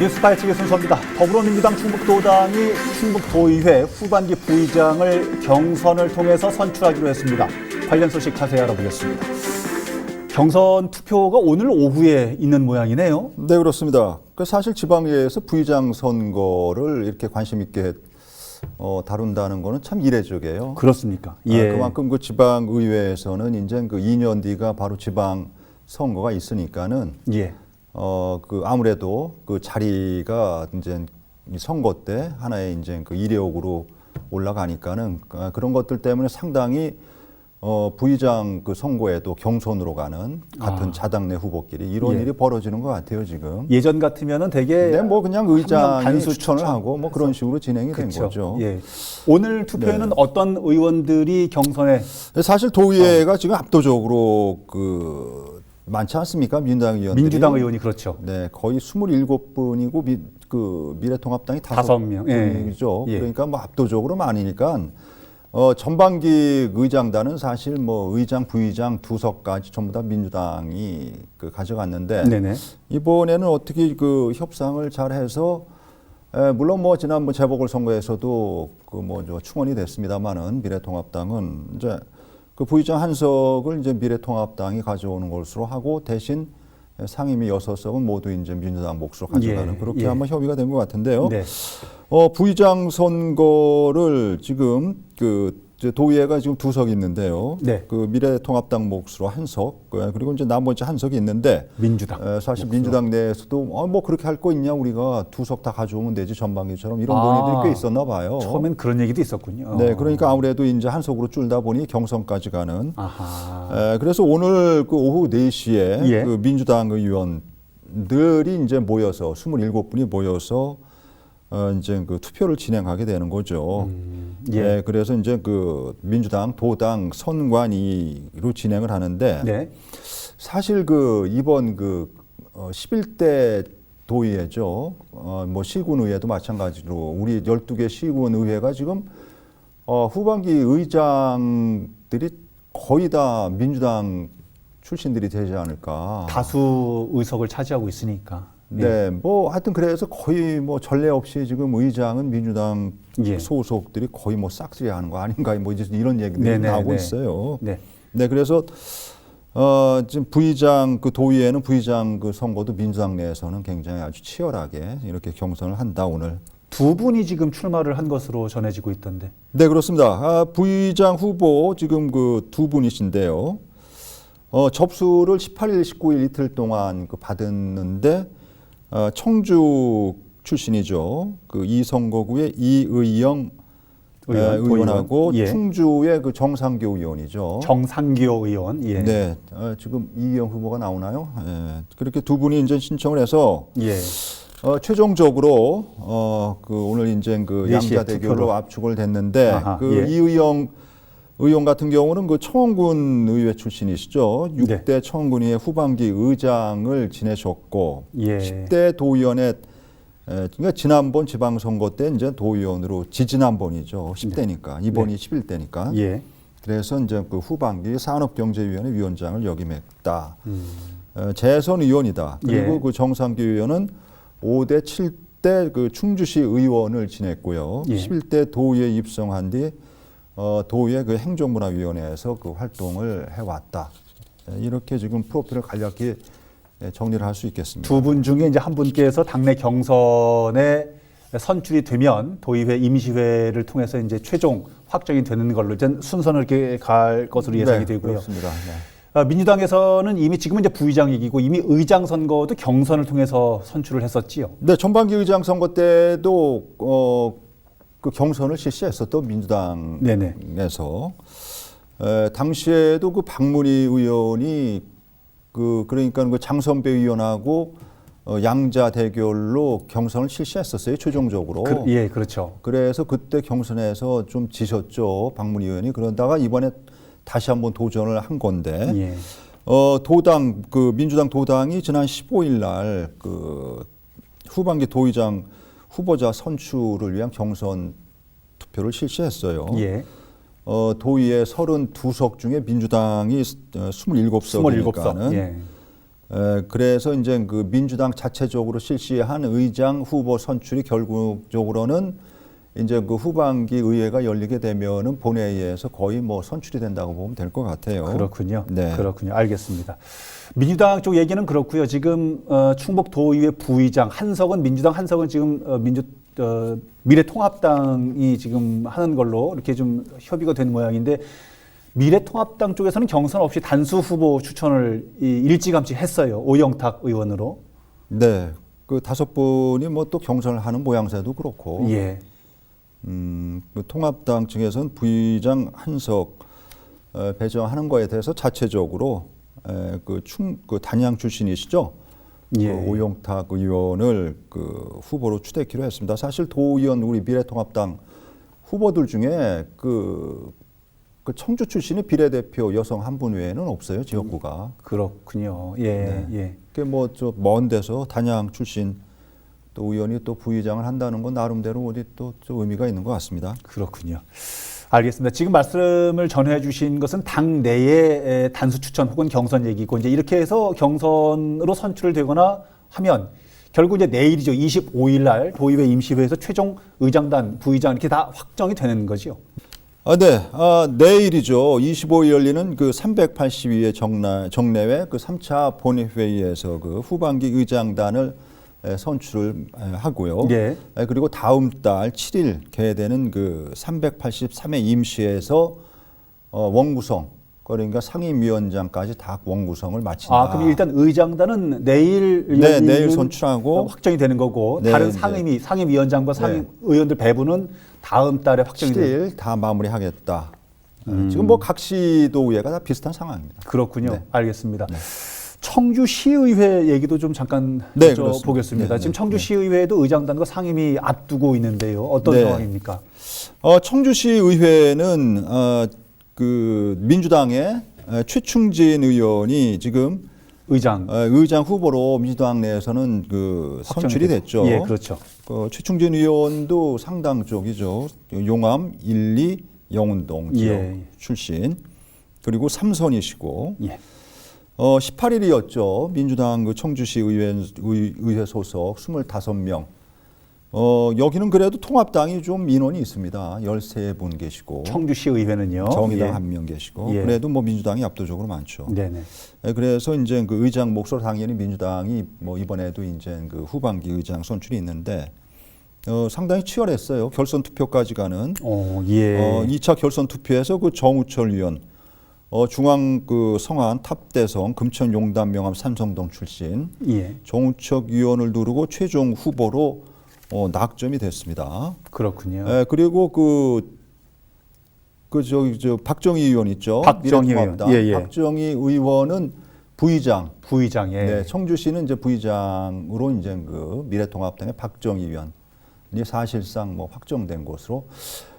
뉴스 파헤치기 순서입니다. 더불어민주당 충북도당이 충북도의회 후반기 부의장을 경선을 통해서 선출하기로 했습니다. 관련 소식 자세히 알아보겠습니다. 경선 투표가 오늘 오후에 있는 모양이네요. 네 그렇습니다. 그 사실 지방의회에서 부의장 선거를 이렇게 관심 있게 어, 다룬다는 거는 참 이례적이에요. 그렇습니까? 아, 그만큼 그 지방 의회에서는 이제 그 2년 뒤가 바로 지방 선거가 있으니까는 예. 어 그 아무래도 그 자리가 이제 이 선거 때 하나의 이제 그 이례역으로 올라가니까는 아, 그런 것들 때문에 상당히 어 부의장 그 선거에도 경선으로 가는 같은 아. 자당 내 후보끼리 이런 예. 일이 벌어지는 것 같아요 지금. 예전 같으면은 되게 네, 뭐 그냥 의장이 단수 추천을 추천 하고 뭐 그런 식으로 진행이 된 그렇죠. 거죠. 예. 오늘 투표에는 네. 어떤 의원들이 경선에 사실 어. 도의회가 지금 압도적으로 그 많지 않습니까? 민주당 의원들이. 민주당 의원이 그렇죠. 네, 거의 27분이고 미, 그 미래통합당이 다섯 다섯 명, 예. 예. 그러니까 뭐 압도적으로 많으니까 어 전반기 의장단은 사실 뭐 의장, 부의장 두 석까지 전부 다 민주당이 그 가져갔는데 네네. 이번에는 어떻게 그 협상을 잘 해서 에, 물론 뭐 지난 뭐 재보궐 선거에서도 그뭐저 충원이 됐습니다만은 미래통합당은 이제 그 부의장 한 석을 이제 미래통합당이 가져오는 것으로 하고 대신 상임위 여섯 석은 모두 이제 민주당 몫으로 가져가는 예, 그렇게 예. 아마 협의가 된 것 같은데요. 네. 어 부의장 선거를 지금 그 도의회가 지금 두 석이 있는데요. 네. 그 미래통합당 몫으로 한 석, 그, 그리고 이제 나머지 한 석이 있는데 민주당. 에, 사실 민주당 내에서도 어, 뭐 그렇게 할 거 있냐 우리가 두 석 다 가져오면 되지 전반기처럼 이런 아, 논의들이 꽤 있었나 봐요. 처음엔 그런 얘기도 있었군요. 네, 그러니까 아무래도 이제 한 석으로 줄다 보니 경선까지 가는. 아하. 에, 그래서 오늘 그 오후 4시에 예. 그 민주당 의원들이 이제 모여서 27분이 모여서 어, 이제 그 투표를 진행하게 되는 거죠. 음, 예. 예. 그래서 이제 그 민주당 도당 선관위로 진행을 하는데 네. 사실 그 이번 그 어, 11대 도의회죠. 어, 뭐 시군의회도 마찬가지로 우리 12개 시군의회가 지금 어, 후반기 의장들이 거의 다 민주당 출신들이 되지 않을까. 다수 의석을 차지하고 있으니까. 네, 뭐 하여튼 그래서 거의 뭐 전례 없이 지금 의장은 민주당 예. 소속들이 거의 뭐 싹쓸이하는 거 아닌가 뭐 이제 이런 얘기들이 네, 네, 나오고 네. 있어요. 네. 네, 그래서 어 지금 부의장 그 도의회는 부의장 그 선거도 민주당 내에서는 굉장히 아주 치열하게 이렇게 경선을 한다 오늘. 두 분이 지금 출마를 한 것으로 전해지고 있던데. 네, 그렇습니다. 아, 부의장 후보 지금 그 두 분이신데요. 어, 접수를 18일, 19일 이틀 동안 그 받았는데 어, 청주 출신이죠. 그 이 선거구의 이의영 의원, 에, 의원하고 도의원. 예. 충주의 그 정상교 의원이죠. 정상교 의원. 예. 네, 어, 지금 이의영 후보가 나오나요? 예, 그렇게 두 분이 이제 신청을 해서 예. 어, 최종적으로 어, 그 오늘 이제 그 네 시에 양자 대결로 투표로. 압축을 됐는데 아하, 그 예. 이의영 의원 같은 경우는 그 청원군 의회 출신이시죠. 네. 6대 청원군의회 후반기 의장을 지내셨고 예. 10대 도의원의 에, 그러니까 지난번 지방선거 때 이제 도의원으로 지지난번이죠. 10대니까 이번이 11대니까. 네. 예. 그래서 이제 그 후반기 산업경제위원회 위원장을 역임했다. 음. 어, 재선 의원이다. 그리고 예. 그 정상규 의원은 5대 7대 그 충주시 의원을 지냈고요. 예. 11대 도의회 입성한 뒤 어, 도의회 그 행정문화위원회에서 그 활동을 해왔다. 예, 이렇게 지금 프로필을 간략히 예, 정리를 할 수 있겠습니다. 두 분 중에 이제 한 분께서 당내 경선에 선출이 되면 도의회 임시회를 통해서 이제 최종 확정이 되는 걸로 이제 순서는 이렇게 갈 것으로 예상이 네, 되고요. 그렇습니다. 네. 아, 민주당에서는 이미 지금은 이제 부의장 얘기고 이미 의장 선거도 경선을 통해서 선출을 했었지요. 네, 전반기 의장 선거 때도 어, 그 경선을 실시했었던 민주당에서. 에, 당시에도 그 박문희 의원이 그 그러니까 그 장선배 의원하고 어, 양자 대결로 경선을 실시했었어요 최종적으로. 그, 예, 그렇죠. 그래서 그때 경선에서 좀 지셨죠 박문희 의원이 그러다가 이번에 다시 한번 도전을 한 건데 예. 어 도당 그 민주당 도당이 지난 15일 날 그 후반기 도의장 후보자 선출을 위한 경선 투표를 실시했어요. 예. 어 도의회 32석 중에 민주당이 어, 27석이니까는 27석. 예. 에, 그래서 이제 그 민주당 자체적으로 실시한 의장 후보 선출이 결국적으로는 이제 그 후반기 의회가 열리게 되면은 본회의에서 거의 뭐 선출이 된다고 보면 될 것 같아요. 그렇군요. 네. 그렇군요. 알겠습니다. 민주당 쪽 얘기는 그렇고요. 지금 어, 충북 도의회 부의장 한석은 민주당 한석은 지금 어, 민주 어, 미래통합당이 지금 하는 걸로 이렇게 좀 협의가 된 모양인데 미래통합당 쪽에서는 경선 없이 단수 후보 추천을 이 일찌감치 했어요. 오영탁 의원으로. 네. 그 다섯 분이 뭐 또 경선을 하는 모양새도 그렇고. 예. 음, 그 통합당 측에서는 부의장 한석 어, 배정하는 거에 대해서 자체적으로 에, 그 충, 그 단양 출신이시죠. 예. 그 오용탁 의원을 그 후보로 추대키로 했습니다. 사실 도의원 우리 미래통합당 후보들 중에 그, 그 청주 출신의 비례대표 여성 한 분 외에는 없어요 지역구가. 그렇군요. 예. 네. 예. 그뭐저 먼 데서 단양 출신 또 의원이 또 부의장을 한다는 건 나름대로 어디 또 좀 의미가 있는 것 같습니다. 그렇군요. 알겠습니다. 지금 말씀을 전해 주신 것은 당 내의 단수 추천 혹은 경선 얘기고 이제 이렇게 해서 경선으로 선출을 되거나 하면 결국 이제 내일이죠. 25일 날 도의회 임시회에서 최종 의장단, 부의장 이렇게 다 확정이 되는 거죠. 아, 네. 아, 내일이죠. 25일 열리는 그 382회 정나, 정례회 그 3차 본회의에서 그 후반기 의장단을 에, 선출을 에, 하고요. 예. 에, 그리고 다음 달 7일 개회되는 그 383회 임시회에서 어, 원구성 그러니까 상임위원장까지 다 원구성을 마친다. 아, 그럼 일단 의장단은 내일 네, 내일 선출하고 확정이 되는 거고 네, 다른 네. 상임위, 상임위원장과 상임 네. 의원들 배분은 다음 달에 확정이 되는 7일 다 마무리하겠다. 어, 지금 뭐 각 시도 의회가 다 비슷한 상황입니다. 그렇군요. 네. 알겠습니다. 청주시의회 얘기도 좀 잠깐 네, 여쭤보겠습니다. 그렇습니다. 네, 지금 네. 청주시의회도 의장단과 상임이 앞두고 있는데요. 어떤 네. 상황입니까? 어, 청주시 의회는 어, 그 민주당의 어, 최충진 의원이 지금 의장 어, 의장 후보로 민주당 내에서는 그 선출이 됐죠. 예, 그렇죠. 그 최충진 의원도 상당 쪽이죠. 용암 1, 2 영운동 지역 예. 출신 그리고 삼선이시고 예. 어, 18일이었죠. 민주당 그 청주시 의회, 의, 의회 소속 25명. 어, 여기는 그래도 통합당이 좀 인원이 있습니다. 13분 계시고. 청주시 의회는요. 정의당 예. 한명 계시고. 예. 그래도 뭐 민주당이 압도적으로 많죠. 네네. 예, 그래서 이제 그 의장 몫으로 당연히 민주당이 뭐 이번에도 이제 그 후반기 의장 선출이 있는데 어, 상당히 치열했어요. 결선 투표까지 가는 어, 예. 어, 2차 결선 투표에서 그 정우철 의원, 어, 중앙 그 성안 탑대성 금천 용담 명함 삼성동 출신 예. 정우철 의원을 누르고 최종 후보로 어, 낙점이 됐습니다. 그렇군요. 예, 그리고 그, 그, 저기, 저, 박정희 의원 있죠. 박정희. 의원. 예, 예. 박정희 의원은 부의장. 부의장 예. 네, 청주시는 이제 부의장으로 이제 그 미래통합당의 박정희 의원이 사실상 뭐 확정된 것으로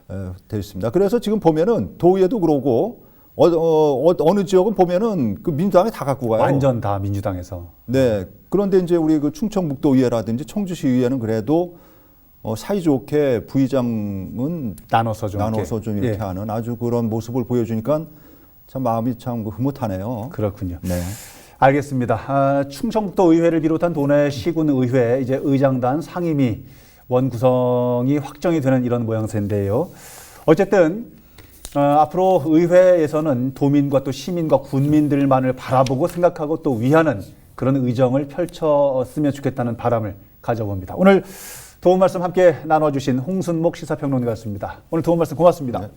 에, 되어 있습니다. 그래서 지금 보면은 도의회도 그러고 어, 어, 어, 느 지역은 보면은 그 민주당이 다 갖고 가요. 완전 다 민주당에서. 네. 그런데 이제 우리 그 충청북도의회라든지 청주시의회는 그래도 어, 사이좋게 부의장은 나눠서 좀 나눠서 좀 이렇게 예. 하는 아주 그런 모습을 보여주니까 참 마음이 참 흐뭇하네요. 그렇군요. 네. 알겠습니다. 아, 충청북도 의회를 비롯한 도내 시군 의회 이제 의장단 상임위 원 구성이 확정이 되는 이런 모양새인데요. 어쨌든 어, 앞으로 의회에서는 도민과 또 시민과 군민들만을 바라보고 생각하고 또 위하는 그런 의정을 펼쳤으면 좋겠다는 바람을 가져봅니다. 오늘 도움 말씀 함께 나눠주신 홍순목 시사평론가였습니다. 오늘 도움 말씀 고맙습니다. 네.